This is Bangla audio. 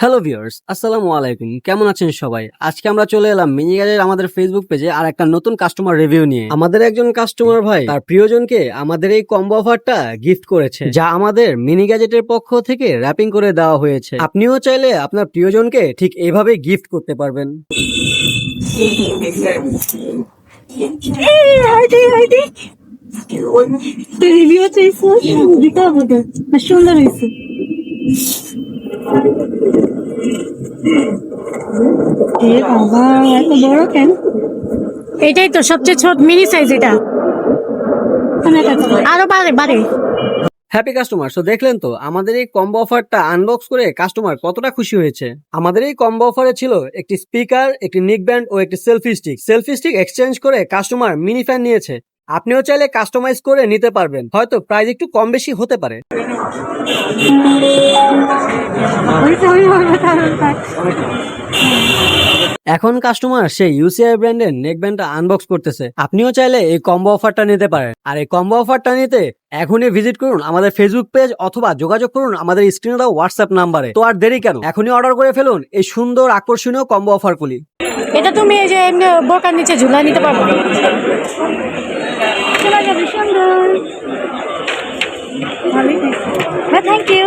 হ্যালো ভিউয়ার্স আসসালামু আলাইকুম। কেমন আছেন সবাই? আজকে আমরা চলে এলাম মিনি গ্যাজেট আমাদের ফেসবুক পেজে আর একটা নতুন কাস্টমার রিভিউ নিয়ে। আমাদের একজন কাস্টমার ভাই তার প্রিয়জনকে আমাদের এই কম্বো অফারটা গিফট করেছে যা আমাদের মিনি গ্যাজেটের পক্ষ থেকে র্যাপিং করে দেওয়া হয়েছে। আপনিও চাইলে আপনার প্রিয়জনকে ঠিক এইভাবে গিফট করতে পারবেন। রিভিউ সুন্দর হয়েছে। এটাই তো সবচেয়ে ছোট মিনি সাইজ এটা। আরও বাড়ে বাড়ে। হ্যাপি কাস্টমার সো দেখলেন তো, আমাদের এই কম্বো অফারটা আনবক্স করে কাস্টমার কতটা খুশি হয়েছে। আমাদের এই কম্বো অফারে ছিল একটি স্পিকার একটি নিক ব্যান্ড ও একটি selfie stick selfie stick exchange করে কাস্টমার মিনি ফ্যান নিয়েছে। আপনিও চাইলে কাস্টমাইজ করে নিতে পারবেন, হয়তো প্রাইস একটু কম বেশি হতে পারে। এখন কাস্টমার সেই ইউসিআই ব্র্যান্ডের নেক ব্যান্ডটা আনবক্স করতেছে। আপনিও চাইলে এই কম্বো অফারটা নিতে পারেন। আর এই কম্বো অফারটা নিতে এখনই ভিজিট করুন আমাদের ফেসবুক পেজ অথবা যোগাযোগ করুন আমাদের স্ক্রিনে দাও হোয়াটসঅ্যাপ নাম্বারে তো আর দেরি কেন? এখনই অর্ডার করে ফেলুন এই সুন্দর আকর্ষণীয় কম্বো অফারগুলি এটা তুমি এই যে বোকার নিচে ঝুলা নিতে পারবে সুন্দর। Thank you